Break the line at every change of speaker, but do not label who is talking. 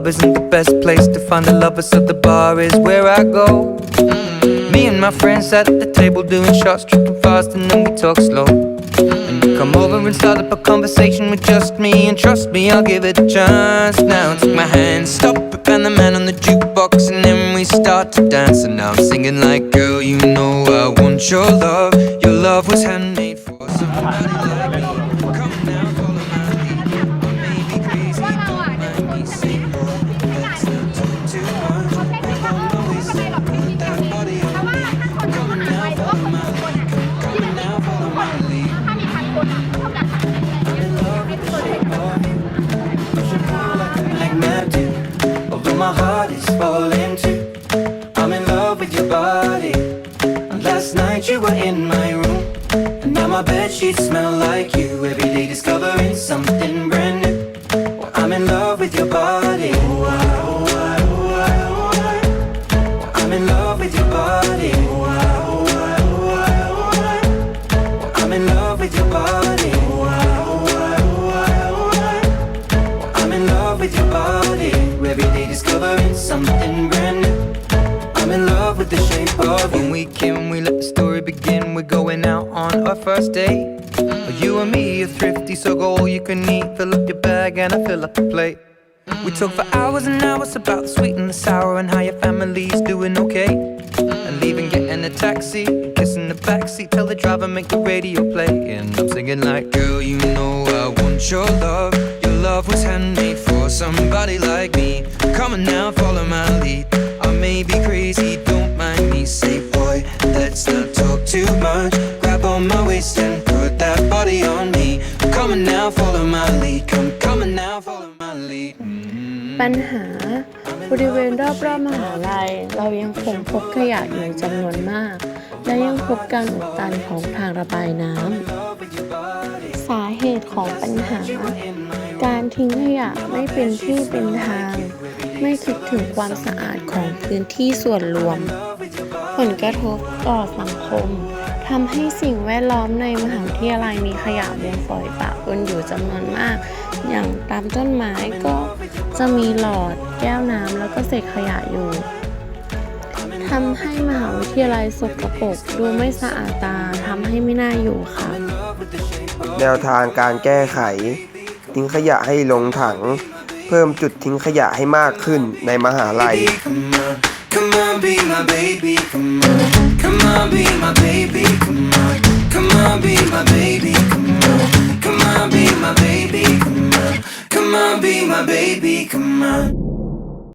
club isn't the best place to find a lover, so the bar is where I go. Me and my friends at the table doing shots, tripping fast, and then we talk slow. And you come over and start up a conversation with just me, and trust me, I'll give it a chance. Now take my hand, stop it, and the man on the jukebox, and then we start to dance. And now I'm singing like, girl, you know I want your love. Your love was handmade for somebody like me. My heart is falling too. I'm in love with your body. And last night you were in my room. And now my bed sheets smell like you. Every day discovering something brand new. I'm in love with your body. Oh, I, oh, I, oh, I, oh, I. I'm in love with your body. Oh, out on our first date. You and me are thrifty, so go all you can eat. Fill up your bag and I fill up the plate. We talk for hours and hours about the sweet and the sour and how your family's doing okay. And leaving, getting a taxi, kissing the backseat, tell the driver make the radio play. And I'm singing like, girl, you know I want your love. Your love was handmade for somebody like me. Come on now, Come on now, follow my lead. Come, come on now, follow my lead. Mm.
ปัญหาบริเวณรอบๆมหาลัย เรายังคงพบขยะอยู่จำนวนมาก และยังพบการอุดตันของทางระบายน้ำสาเหตุของปัญหา การทิ้งขยะไม่เป็นที่เป็นทาง ไม่คิดถึงความสะอาดของพื้นที่ส่วนรวม ผลกระทบต่อสังคม ทำให้สิ่งแวดล้อมในมหาวิทยาลัยมีขยะมูลฝอยปะปนอยู่จำนวนมาก อย่างตามต้นไม้ก็จะมีหลอดแก้วน้ำแล้วก็เศษขยะอยู่ทำให้มหาวิทยาลัยสกปรกดูไม่สะอาดตาทำให้ไม่น่าอยู่ค่ะ
แนวทางการแก้ไข ทิ้งขยะให้ลงถัง เพิ่มจุดทิ้งขยะให้มากขึ้นในมหาลัย
Come on, come on, be my baby, come on. Come on, be my baby, come on. Come on, be my baby, come on. Come on, be my baby, come on. Come on, be my baby, come on.